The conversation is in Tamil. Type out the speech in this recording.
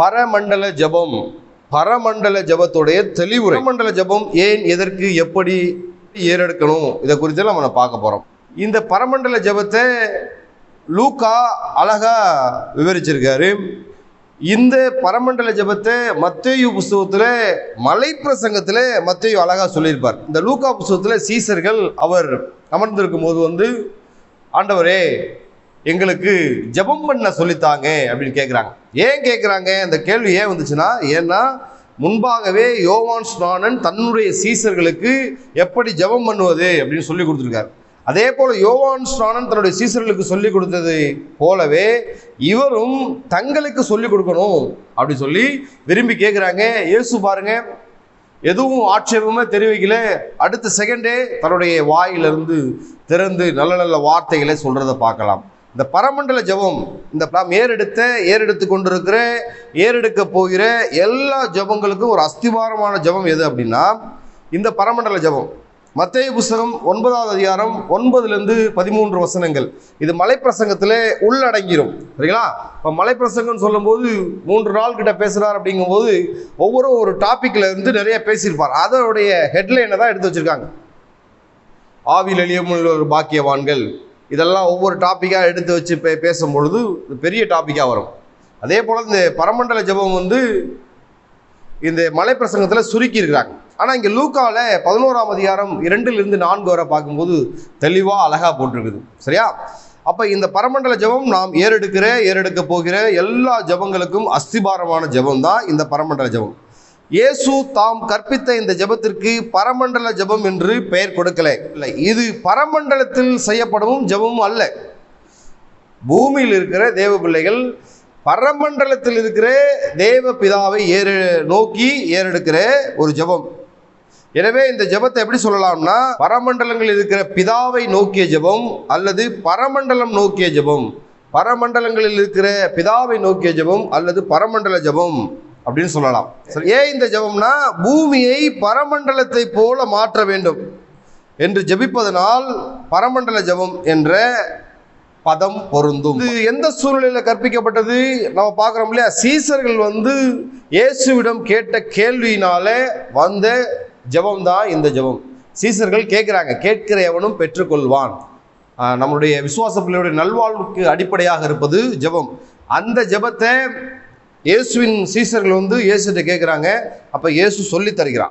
பரமண்டல ஜெபம் பரமண்டல ஜபத்துடைய தெளிவுரை. பரமண்டல ஜெபம் ஏன் எதற்கு எப்படி ஏறெடுக்கணும் இதை குறித்து நம்ம பார்க்க போறோம். இந்த பரமண்டல ஜெபத்தை லூக்கா அழகா விவரிச்சிருக்காரு. இந்த பரமண்டல ஜெபத்தை மத்தேயு புஸ்தகத்தில் மலை பிரசங்கத்தில் மத்தேயு அழகா சொல்லியிருப்பார். இந்த லூக்கா புஸ்தகத்தில் சீசர்கள் அவர் அமர்ந்திருக்கும் போது வந்து ஆண்டவரே எங்களுக்கு ஜெபம் பண்ண சொல்லித்தாங்க அப்படின்னு கேட்குறாங்க ஏன் கேட்குறாங்க அந்த கேள்வி ஏன் வந்துச்சுன்னா ஏன்னா முன்பாகவே யோவான் ஸ்நானன் தன்னுடைய சீசர்களுக்கு எப்படி ஜெபம் பண்ணுவது அப்படின்னு சொல்லி கொடுத்துருக்காரு. அதே போல யோவான் ஸ்நானன் தன்னுடைய சீசர்களுக்கு சொல்லி கொடுத்தது போலவே இவரும் தங்களுக்கு சொல்லி கொடுக்கணும் அப்படி சொல்லி விரும்பி கேட்குறாங்க இயேசு பாருங்க எதுவும் ஆட்சேபமே தெரிவிக்கல. அடுத்த செகண்டே தன்னுடைய வாயிலிருந்து திறந்து நல்ல நல்ல வார்த்தைகளை சொல்றதை பார்க்கலாம். இந்த பரமண்டல ஜெபம் இந்த நாம் ஏறெடுத்த ஏறெடுத்து கொண்டிருக்கிற ஏறெடுக்க போகிற எல்லா ஜெபங்களுக்கும் ஒரு அஸ்திவாரமான ஜெபம் எது அப்படின்னா இந்த பரமண்டல ஜெபம். மத்திய புஸ்தகம் ஒன்பதாவது அதிகாரம் ஒன்பதுலேருந்து பதிமூன்று வசனங்கள். இது மலைப்பிரசங்கத்தில் உள்ளடங்கிடும் சரிங்களா? இப்போ மலைப்பிரசங்கம்னு சொல்லும்போது மூன்று நாள் கிட்ட பேசுகிறார் அப்படிங்கும்போது ஒவ்வொரு ஒரு டாப்பிக்கில் இருந்து நிறைய பேசியிருப்பார். அதனுடைய ஹெட்லைனை தான் எடுத்து வச்சுருக்காங்க. ஆவியில் எளியமுள்ள பாக்கியவான்கள் இதெல்லாம் ஒவ்வொரு டாப்பிக்காக எடுத்து வச்சு பே பேசும் பொழுது பெரிய டாப்பிக்காக வரும். அதே போல் இந்த பரமண்டல ஜெபம் வந்து இந்த மலைப்பிரசங்கத்தில் சுருக்கி இருக்கிறாங்க ஆனால் இங்கே லூக்காவில் பதினோராம் அதிகாரம் இரண்டிலிருந்து நான்கு வரை பார்க்கும்போது தெளிவாக அழகாக போட்டிருக்குது. சரியா? அப்போ இந்த பரமண்டல ஜெபம் நாம் ஏறெடுக்கிற ஏறெடுக்க போகிற எல்லா ஜெபங்களுக்கும் அஸ்திபாரமான ஜெபம் தான் இந்த பரமண்டல ஜெபம். இயேசு தாம் கற்பித்த இந்த ஜெபத்திற்கு பரமண்டல ஜெபம் என்று பெயர் கொடுக்கல. இல்லை இது பரமண்டலத்தில் செய்யப்படவும் ஜெபமும் அல்ல. பூமியில் இருக்கிற தேவ பிள்ளைகள் பரமண்டலத்தில் இருக்கிற தேவ பிதாவை ஏறு நோக்கி ஏறெடுக்கிற ஒரு ஜெபம். எனவே இந்த ஜெபத்தை எப்படி சொல்லலாம்னா பரமண்டலங்களில் இருக்கிற பிதாவை நோக்கிய ஜெபம் அல்லது பரமண்டலம் நோக்கிய ஜெபம். பரமண்டலங்களில் இருக்கிற பிதாவை நோக்கிய ஜெபம் அல்லது பரமண்டல ஜெபம். அப்படின்னு சொல்லலாம். சரி, ஏன் இந்த ஜெபம்னா பூமியை பரமண்டலத்தை போல மாற்ற வேண்டும் என்று ஜெபிப்பதனால் பரமண்டல ஜெபம் என்ற பதம் பொருந்தும். இது எந்த சூழ்நிலையில் கற்பிக்கப்பட்டது? நம்ம பார்க்குறோம் இல்லையா? சீசர்கள் வந்து இயேசுவிடம் கேட்ட கேள்வியினால வந்த ஜெபம் தான் இந்த ஜெபம். சீசர்கள் கேட்குறாங்க கேட்கிற எவனும் பெற்றுக்கொள்வான் நம்மளுடைய விசுவாச பிள்ளையுடைய நல்வாழ்வுக்கு அடிப்படையாக இருப்பது ஜெபம். அந்த ஜெபத்தை இயேசுவின் சீசர்கள் வந்து இயேசுகிட்ட கேட்குறாங்க அப்போ இயேசு சொல்லி தருகிறான்.